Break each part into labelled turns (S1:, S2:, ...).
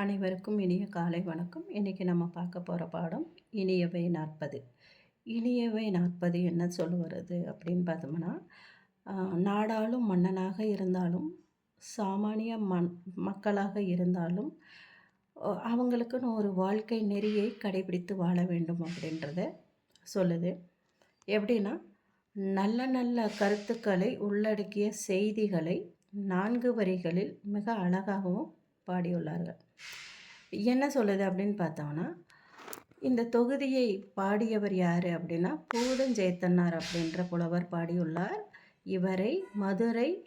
S1: அனைவருக்கும் இனிய காலை வணக்கம். இன்றைக்கி நம்ம பார்க்க போகிற பாடம் இனியவை நாற்பது. இனியவை நாற்பது என்ன சொல்ல வருது அப்படின்னு பார்த்தோம்னா நாடாளும் மன்னனாக இருந்தாலும் சாமானிய மண் மக்களாக இருந்தாலும் அவங்களுக்குன்னு ஒரு வாழ்க்கை நெறியை கடைபிடித்து வாழ வேண்டும் அப்படின்றத சொல்லுது. எப்படின்னா நல்ல நல்ல கருத்துக்களை உள்ளடக்கிய செய்திகளை நான்கு வரிகளில் மிக அழகாகவும் பாடியுள்ளார்கள். என்ன சொல்லுது அப்படின்னு பார்த்தோம்னா இந்த தொகுதியை பாடியவர் யார் அப்படின்னா பூதஞ்சேத்தனார் அப்படின்ற புலவர் பாடியுள்ளார். இவரை மதுரை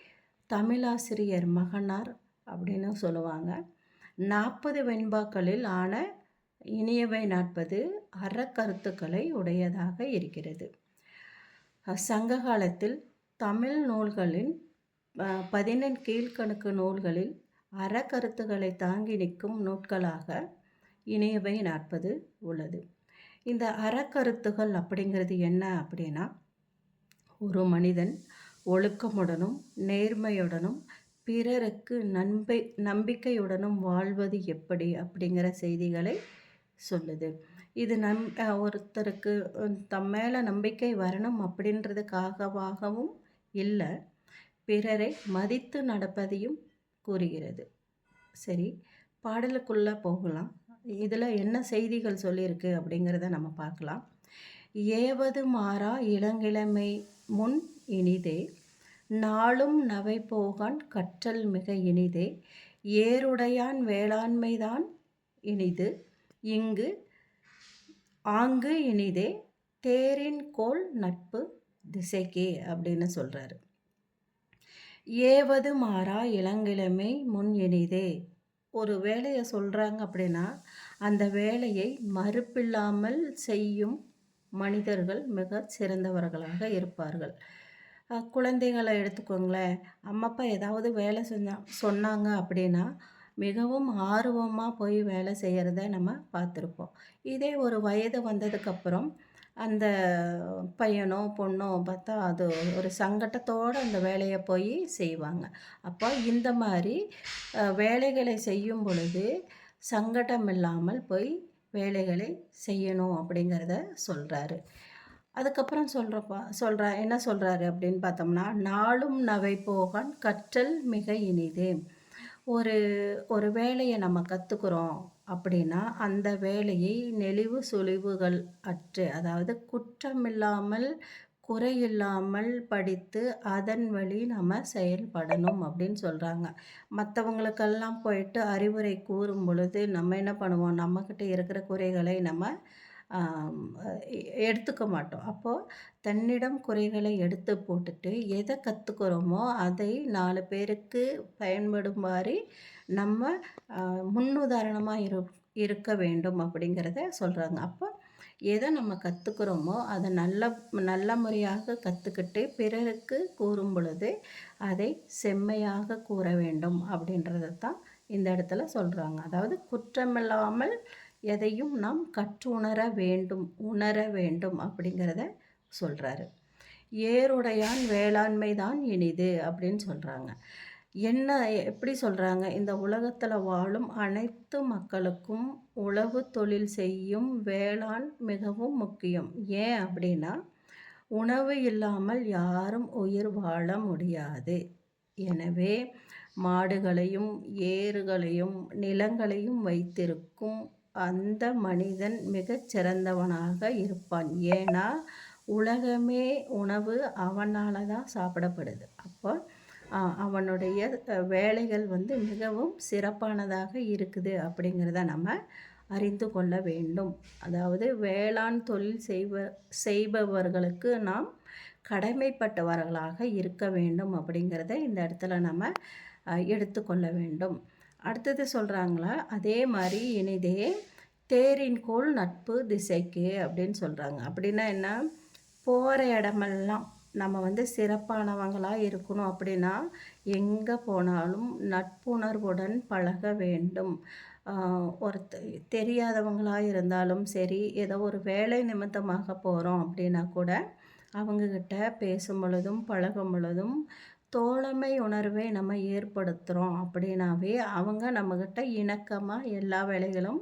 S1: தமிழாசிரியர் மகனார் அப்படின்னு சொல்லுவாங்க. நாற்பது வெண்பாக்களில் ஆன இனியவை நாற்பது அறக்கருத்துக்களை உடையதாக இருக்கிறது. சங்க காலத்தில் தமிழ் நூல்களின் பதினெண் கீழ்க்கணக்கு நூல்களில் அறக்கருத்துக்களை தாங்கி நிற்கும் நூட்களாக இணையவை நாற்பது உள்ளது. இந்த அறக்கருத்துகள் அப்படிங்கிறது என்ன அப்படின்னா ஒரு மனிதன் ஒழுக்கமுடனும் நேர்மையுடனும் பிறருக்கு நம்பை நம்பிக்கையுடனும் வாழ்வது எப்படி அப்படிங்கிற செய்திகளை சொல்லுது. இது நம் ஒருத்தருக்கு தம் மேலே நம்பிக்கை வரணும் அப்படின்றதுக்காகவாகவும் இல்லை பிறரை மதித்து நடப்பதையும் கூறுகிறது. சரி பாடலுக்குள்ளே போகலாம். இதில் என்ன செய்திகள் சொல்லியிருக்கு அப்படிங்கிறத நம்ம பார்க்கலாம். ஏவது மாறா இளங்கிழமை முன் இனிதே நாளும் நவை போகான் கற்றல் மிக இனிதே ஏருடையான் வேளாண்மைதான் இனிது இங்கு ஆங்கு இனிதே தேரின் கோல் நட்பு திசைக்கே அப்படின்னு சொல்கிறாரு ஏவது மாறா இளங்கிழமை முன் இனிதே. ஒரு வேலையை சொல்கிறாங்க அப்படின்னா அந்த வேலையை மறுப்பில்லாமல் செய்யும் மனிதர்கள் மிக சிறந்தவர்களாக இருப்பார்கள். குழந்தைகளை எடுத்துக்கோங்களேன். அம்மா அப்பா ஏதாவது வேலை செஞ்சா சொன்னாங்க அப்படின்னா மிகவும் ஆர்வமாக போய் வேலை செய்கிறத நம்ம பார்த்துருப்போம். இதே ஒரு வயது வந்ததுக்கப்புறம் அந்த பையனோ பொண்ணோ பார்த்தா அது ஒரு சங்கட்டத்தோடு அந்த வேலையை போய் செய்வாங்க. அப்போ இந்த மாதிரி வேலைகளை செய்யும் பொழுது சங்கடம் இல்லாமல் போய் வேலைகளை செய்யணும் அப்படிங்கிறத சொல்கிறாரு அதுக்கப்புறம் சொல்கிறப்பா சொல்கிறா என்ன சொல்கிறாரு அப்படின்னு பார்த்தோம்னா நாளும் நவை போகான் கற்றல் மிக இனிது. ஒரு ஒரு வேலையை நம்ம கற்றுக்குறோம் அப்படின்னா அந்த வேலையை நெளிவு சுழிவுகள் அற்று அதாவது குற்றமில்லாமல் குறையில்லாமல் படித்து அதன் வழி நம்ம செயல்படணும் அப்படின்னு சொல்கிறாங்க மற்றவங்களுக்கெல்லாம் போயிட்டு அறிவுரை கூறும் பொழுது நம்ம என்ன பண்ணுவோம்? நம்மக்கிட்ட இருக்கிற குறைகளை நம்ம எடுத்துக்க மாட்டோம். அப்போது தன்னிடம் குறைகளை எடுத்து போட்டுட்டு எதை கற்றுக்கிறோமோ அதை நாலு பேருக்கு பயன்படும் மாதிரி நம்ம முன்னுதாரணமாக இரு இருக்க வேண்டும் அப்படிங்கிறத சொல்கிறாங்க அப்போ எதை நம்ம கற்றுக்குறோமோ அதை நல்ல நல்ல முறையாக கற்றுக்கிட்டு பிறருக்கு கூறும் பொழுது அதை செம்மையாக கூற வேண்டும் அப்படின்றத தான் இந்த இடத்துல சொல்கிறாங்க அதாவது குற்றமில்லாமல் எதையும் நாம் கற்றுணர வேண்டும் உணர வேண்டும் அப்படிங்கிறத சொல்கிறாரு ஏருடையான் வேளாண்மை தான் இனிது அப்படின்னு சொல்கிறாங்க என்ன எப்படி சொல்கிறாங்க இந்த உலகத்தில் வாழும் அனைத்து மக்களுக்கும் உழவு தொழில் செய்யும் வேளாண் மிகவும் முக்கியம். ஏன் அப்படின்னா உணவு இல்லாமல் யாரும் உயிர் வாழ முடியாது. எனவே மாடுகளையும் ஏறுகளையும் நிலங்களையும் வைத்திருக்கும் அந்த மனிதன் மிகச் சிறந்தவனாக இருப்பான். ஏன்னா உலகமே உணவு அவனால் தான் சாப்பிடப்படுது. அப்போ அவனுடைய வேலைகள் வந்து மிகவும் சிறப்பானதாக இருக்குது அப்படிங்கிறத நம்ம அறிந்து கொள்ள வேண்டும். அதாவது வேளாண் தொழில் செய்வ செய்பவர்களுக்கு நாம் கடமைப்பட்டவர்களாக இருக்க வேண்டும் அப்படிங்கிறத இந்த இடத்துல நம்ம எடுத்துக்கொள்ள வேண்டும். அடுத்தது சொல்கிறாங்களா அதே மாதிரி இனிதே தேரின் கோள் நட்பு திசைக்கு அப்படின்னு சொல்கிறாங்க அப்படின்னா என்ன? போகிற இடமெல்லாம் நம்ம வந்து சிறப்பானவங்களாக இருக்கணும் அப்படின்னா எங்கே போனாலும் நட்புணர்வுடன் பழக வேண்டும். ஒருத்த தெரியாதவங்களாக இருந்தாலும் சரி ஏதோ ஒரு வேலை நிமித்தமாக போகிறோம் அப்படின்னா கூட அவங்கக்கிட்ட பேசும் பொழுதும் பழகும் பொழுதும் தோழமை உணர்வை நம்ம ஏற்படுத்துகிறோம் அப்படின்னாவே அவங்க நம்மக்கிட்ட இணக்கமாக எல்லா வேலைகளும்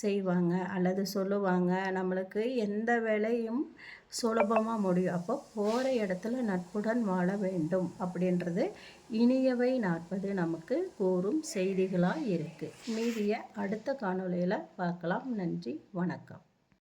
S1: செய்வாங்க அல்லது சொல்லுவாங்க. நம்மளுக்கு எந்த வேலையும் சுலபமாக முடியும். அப்போ போகிற இடத்துல நட்புடன் வாழ வேண்டும் அப்படின்றது இனியவை நாற்பது நமக்கு கூறும் செய்திகளாக இருக்குது மீதியை அடுத்த காணொளியில் பார்க்கலாம். நன்றி. வணக்கம்.